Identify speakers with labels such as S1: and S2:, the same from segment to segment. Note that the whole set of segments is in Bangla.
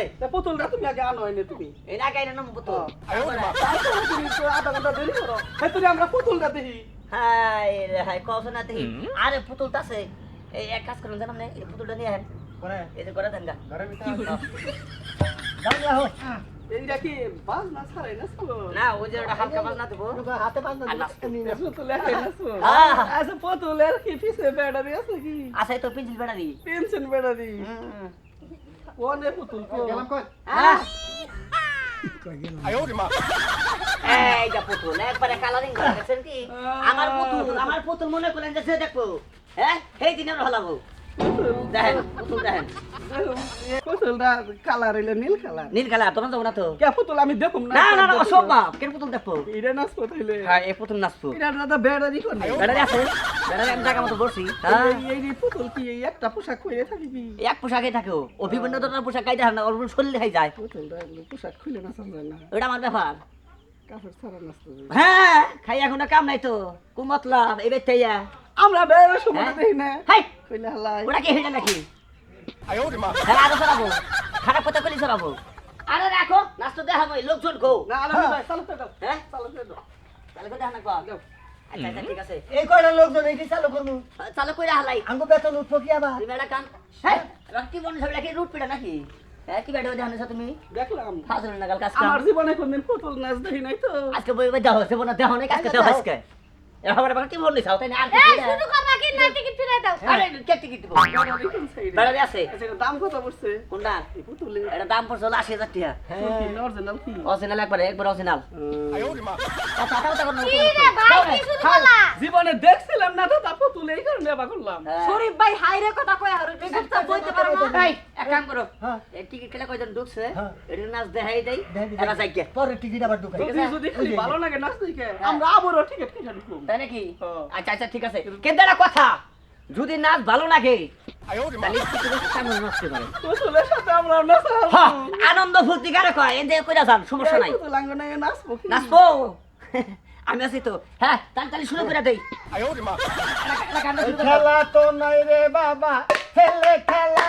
S1: আছে।
S2: তা পুতুলটা তুমি আগে আনো এনে তুমি।
S1: এই না গাইনা নাম পুতুল
S2: তুমি তো আধা ঘণ্টা দেরি করো। তুমি আমরা পুতুলটা দেখি।
S1: হাই রে হাই কস না দেখি। আরে পুতুলটা আছে। এই এক কাজ করুন জানাম না এই পুতুলটা নিয়ে আহেন। এই যে করে দেন গা। যাও যাও।
S2: এইটা কি বাজ না ছাড়াই না চলো?
S1: না ওই যে ওটা হালকা বাজ না দেবো।
S3: হাতে।
S2: আচ্ছা পুতুলের কি পিছে ব্যাটারি আছে কি
S1: তো বেড়ারি
S2: পেনশন ব্যাটারি। কোনে পুতুল কো
S3: গেলাম কই?
S1: হ্যাঁ। এই যা পুতুল একবারে কালারিং করে দেখছেন কি? আমার পুতুল আমার পুতুল মনে করেন যে দেখো হ্যাঁ? সেই দিনে হলাবো। দেখেন দেখেন
S2: পুতুলটা কালার হইলে নীল কালার।
S1: নীল কালার তোমার যাব না তো
S2: কে পুতুল? আমি দেখুম না।
S1: না না না অসম্ভব কেন পুতুল দেখব
S2: এটা নাচ পুতুলে
S1: হ্যাঁ এই পুতুল নাচবো
S2: এটা দাদা ব্যাটারি কোনে
S1: বেড়ারি আছে বেড়ারি আমি জায়গা মতো বসছি হ্যাঁ।
S2: এই এই পুতুল কি এই একটা পোশাক পরে থাকি
S1: এক পোশাকে থাকে। ও। বিভিন্ন ধরনের পোশাক হয় না ওর শরীরে খাই যায়।
S2: পুতুলটা পোশাক খুলে নাচা যায় না
S1: ওটা আমার ব্যাপার।
S2: কাপড় ছাড়া নাচতে যায়
S1: হ্যাঁ খাই এখন কাম নাই তো। কু মতলব এই
S2: আমরা বেড়ে সময়
S1: হ্যাঁ?
S2: দেখি না।
S1: হাই
S2: কইলে হালাই
S1: ওটা কি যায় নাকি? হ্যাঁ আরও সরাবো খারাপ কথা কলি সরাবো। আরে রাখো নাচতো দেখাবো এই লোকজন গো
S2: না ভাই চালু দাও
S1: হ্যাঁ?
S2: চালু দাও
S1: তাহলে কথা না কো
S2: যাও।
S1: আচ্ছা আচ্ছা ঠিক আছে।
S3: এই কয়টা লোকজন এই চালু করব
S1: চালু কইরা হালাই।
S3: আঙ্গু বেতন উঠবো কি আবার?
S1: তুমি এটা কান হ্যাঁ? রক্তি রুট নাকি? হ্যাঁ কি দেখানো তুমি?
S2: দেখলাম।
S1: ফাজল নাগাল কাজ
S2: আমার জীবনে কোনদিন পুতুল নাচ দেখি নাই তো।
S1: আজকে বই বই দেখো সেবনা দেখো না আজকে দেখো আজকে। এরকম আমার কি বললি? তাই না আর
S4: এই
S1: বললে?
S4: কর নাকি না টিকিট ফিরে দাও।
S1: আরে কে টিকিট দিব?
S2: বেড়ারি কোন সাইডে
S1: বেড়ারি আছে?
S2: আচ্ছা দাম কত পড়ছে?
S1: কোনটা?
S2: পুতুলে
S1: এটা দাম পড়ছে হলো আশি হাজার টাকা।
S2: কি অরিজিনাল কি?
S1: অরিজিনাল একবারে একবার অরিজিনাল কথা কথা কোনো
S4: কি রে ভাই কি শুরু করলা?
S2: জীবনে দেখছিলাম না পুতুল এই কারণে এবার করলাম।
S4: শরীফ ভাই হাইরে কথা আর টিকিটটা বইতে পারো না।
S1: এক কাম করো।
S3: হ্যাঁ।
S1: এই টিকিট কেটে কয়জন ঢুকছে?
S3: হ্যাঁ।
S1: এটা নাচ দেখাই দেই এরা যাই
S3: পরে টিকিট আবার ঢুকাই।
S2: যদি ভালো লাগে নাচ দেখে আমরা আবারও টিকিট কিনে ঢুকুম
S1: তাই নাকি। আচ্ছা আচ্ছা ঠিক আছে। কিন্তু একটা কথা! যদি নাচ ভালো লাগে আনন্দ ফুর্তি কারে কয়? এতে কইরা যান সমস্যা নাই।
S2: নাচবো
S1: আমি আছি তো। হ্যাঁ তাহলে তাহলে শুরু করে দেই।
S3: খেলা তো নাই রে বাবা। খেলে খেলা।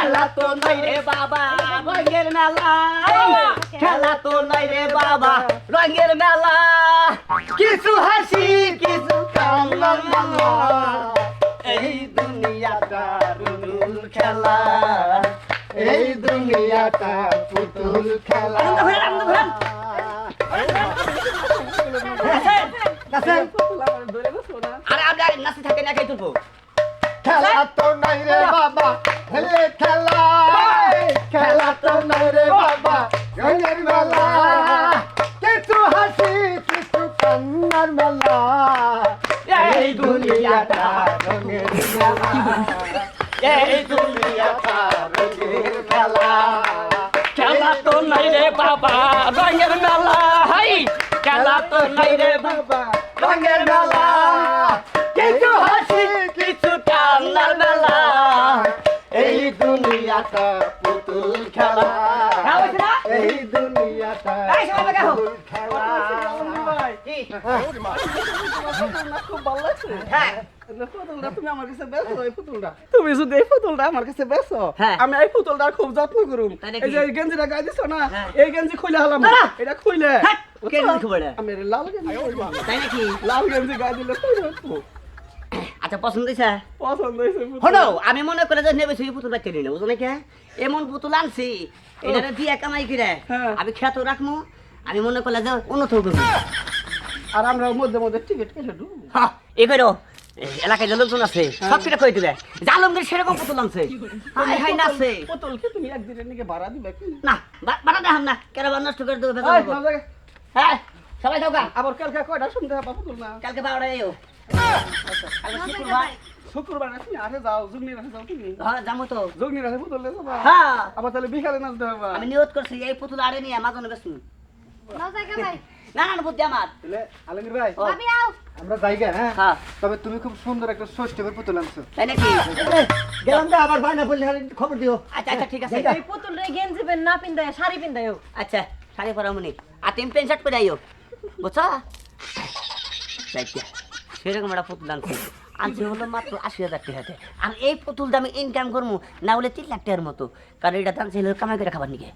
S1: খেলা
S3: তো নাই রে বাবা
S1: রঙের মেলা। খেলা তো নাই রে বাবা রঙের মেলা। কিছু হাসি কিছু কান্নার মেলা এই দুনিয়াটা পুতুল খেলা। এই দুনিয়াটা পুতুল খেলা। আরে আমরা নাচতে থাকেন একাই তুলবো।
S3: খেলা তো নাই রে বাবা খেলে। খেলা খেলা তো নাই রে বাবা। রঙের মেলা। কিছু হাসি কিছু কান্নার মেলা। এই দুনিয়াটা রঙের মেলা।
S1: এই দুনিয়াটা
S3: রঙের মেলা।
S1: খেলা তো নাই রে বাবা রঙের মেলা। হাই খেলা তো নাই রে
S3: বাবা
S1: রঙের মেলা।
S2: তুমি যদি এই পুতুলটা আমার কাছে বেচো
S1: হ্যাঁ।
S2: আমি এই পুতুলটার খুব যত্ন করুম। এই যে এই গেঞ্জিটা গায়ে দিছো না
S1: হ্যাঁ।
S2: এই গেঞ্জি খুলে হলাম। এটা খুলে
S1: হ্যাঁ?
S2: আমি লাল গেঞ্জি লাল গেঞ্জি গায়ে দিলে খুলে
S1: আচ্ছা পছন্দ হয়েছে
S2: পছন্দ হয়েছে
S1: হলো আমি মনে করে যে নেবে সেই পুতুল নিয়ে নেব নাকি এমন পুতুল আনছি এটা দিয়ে কামাই করে
S2: হ্যাঁ।
S1: আমি খ্যাত রাখব আমি মনে করলে যে উন্নত হবে
S2: আর আমরা মধ্যে মধ্যে টিকিট কেটে ঢুকবো
S1: হ্যাঁ এ করো এলাকায় লোকজন আছে সব কিছু কই দিবে? জালমগীর সেরকম পুতুল আনছে। হাই হাই নাচছে
S2: পুতুল কি তুমি একদিনের নাকি ভাড়া দিবে কি?
S1: না বাড়া দেখাম না কেন নষ্ট করে দেবো।
S2: না।
S1: হ্যাঁ সবাই গা।
S2: আবার কালকে কয়টা শুনতে হবে পুতুল না?
S1: কালকে বারোটা এও। কালকে শুক্রবার।
S2: শুক্রবার না তুমি আরে যাও জুগনি রাখে যাও তুমি।
S1: হ্যাঁ যাব তো।
S2: জুগনি রাখে পুতুল নিয়ে যাবা।
S1: হ্যাঁ।
S2: আবার তাহলে বিকালে নাচতে হবে
S1: আমি নিয়োগ করছি এই পুতুল আরে নিয়ে মাঝনে বেশি
S4: না
S1: না বুদ্ধি আমার।
S3: তাহলে আলমগীর ভাই আমরা জায়গা হ্যাঁ?
S1: হ্যাঁ।
S3: তবে তুমি খুব সুন্দর একটা ষষ্ঠীবের পুতুল আনছো।
S1: তাই নাকি?
S3: গেলাম না আবার ভাই না বললে খবর দিও।
S1: আচ্ছা আচ্ছা ঠিক আছে।
S4: এই পুতুল রে গেঞ্জি পেন না পিন্দায় শাড়ি পিন্দায়ও
S1: আচ্ছা শাড়ি পরা আর তুমি প্যান্ট শার্ট পরে আইও। বুঝছ? সেরকম একটা পুতুল আনছি আনছি হলো মাত্র আশি হাজার টাকা আর এই পুতুল দামে ইনকাম করব, না হলে তিন লাখ টাকার মতো। কারণ এটা দাম ছিল কামাই করে খাবার নিকে